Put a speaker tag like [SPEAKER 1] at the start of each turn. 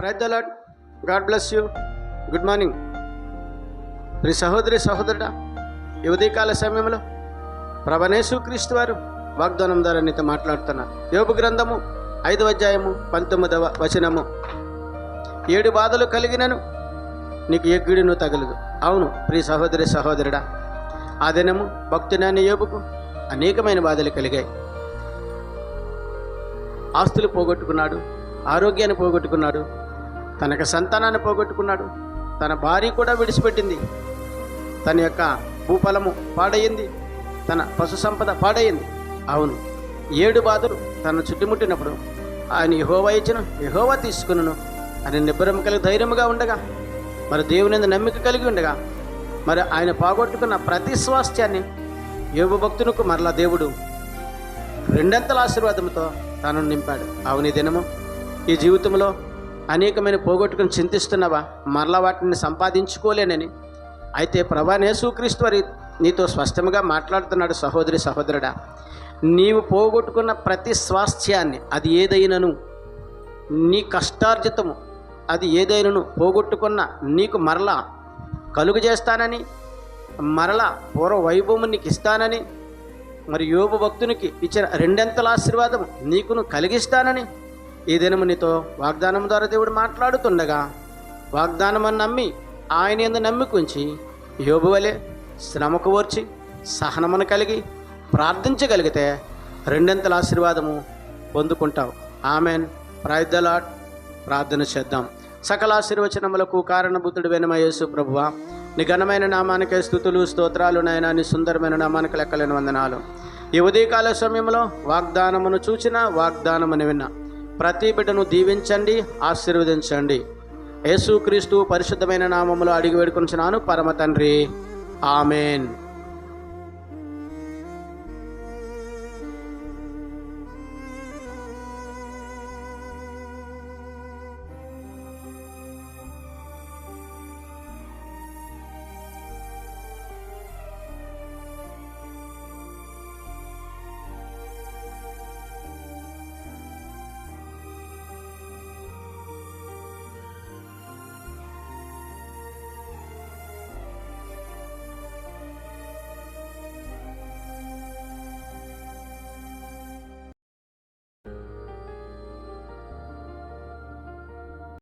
[SPEAKER 1] Praise Lord God bless you good morning ప్రి సహోదరి సహోదరుడా ఈ ఉదయకాల సమయంలో ప్రభనేసు క్రీస్తు వారు వాగ్దానం ద్వారా నీతో మాట్లాడుతున్నారు. యోగు గ్రంథము ఐదవ అధ్యాయము పంతొమ్మిదవ వచనము. ఏడు బాధలు కలిగినను నీకు ఎగ్గిడును తగలదు. అవును ప్రియ సహోదరి సహోదరుడా ఆ దినము భక్తునాన్ని యోపుకు అనేకమైన బాధలు కలిగాయి. ఆస్తులు పోగొట్టుకున్నాడు ఆరోగ్యాన్ని పోగొట్టుకున్నాడు తనకు సంతానాన్ని పోగొట్టుకున్నాడు. తన భార్య కూడా విడిచిపెట్టింది. తన యొక్క భూఫలము పాడయింది తన పశు సంపద పాడయింది అవును ఏడు బాధలు తను చుట్టుముట్టినప్పుడు ఆయన యహోవా ఇచ్చిన యహోవా తీసుకును అని నిబ్బరం కలిగి ధైర్యముగా ఉండగా మరి దేవుని నమ్మిక కలిగి ఉండగా మరి ఆయన పోగొట్టుకున్న ప్రతి స్వాస్థ్యాన్ని యోగ భక్తునికి మరలా దేవుడు రెండంతల ఆశీర్వాదంతో తనను నింపాడు. అవుని దినము ఈ జీవితంలో అనేకమైన పోగొట్టుకుని చింతిస్తున్నావా? మరలా వాటిని సంపాదించుకోలేనని. అయితే ప్రభానేసుక్రీస్తు వారి నీతో స్పష్టంగా మాట్లాడుతున్నాడు సహోదరి సహోదరుడా నీవు పోగొట్టుకున్న ప్రతి స్వాస్థ్యాన్ని అది ఏదైనను నీ కష్టార్జితము అది ఏదైనను పోగొట్టుకున్న నీకు మరలా కలుగు చేస్తానని మరలా పూర్వ వైభవం నీకు ఇస్తానని మరి యోగు భక్తునికి ఇచ్చిన రెండెంతల ఆశీర్వాదం నీకును కలిగిస్తానని ఈ దినము నీతో వాగ్దానం ద్వారా దేవుడు మాట్లాడుతుండగా వాగ్దానమని నమ్మి ఆయన ఎందు నమ్మికుంచి యోబు వలె శ్రమకు ఓర్చి సహనమును కలిగి ప్రార్థించగలిగితే రెండంతల ఆశీర్వాదము పొందుకుంటావు. ఆమెన్. ప్రార్థలాట్ ప్రార్థన చేద్దాం. సకల ఆశీర్వచనములకు కారణభూతుడు వెనమ యేసు ప్రభువ నీ ఘనమైన నామానికే స్థుతులు స్తోత్రాలు నాయన నీ సుందరమైన నామానికి లెక్కలేని వందనాలు. ఈ ఉదయకాల సమయంలో వాగ్దానమును చూచిన వాగ్దానమును విన్న. ప్రతి బిడ్డను దీవించండి ఆశీర్వదించండి. యేసుక్రీస్తు పరిశుద్ధమైన నామములో అడిగి వేడుకొంచున్నాను పరమ తండ్రి. ఆమెన్.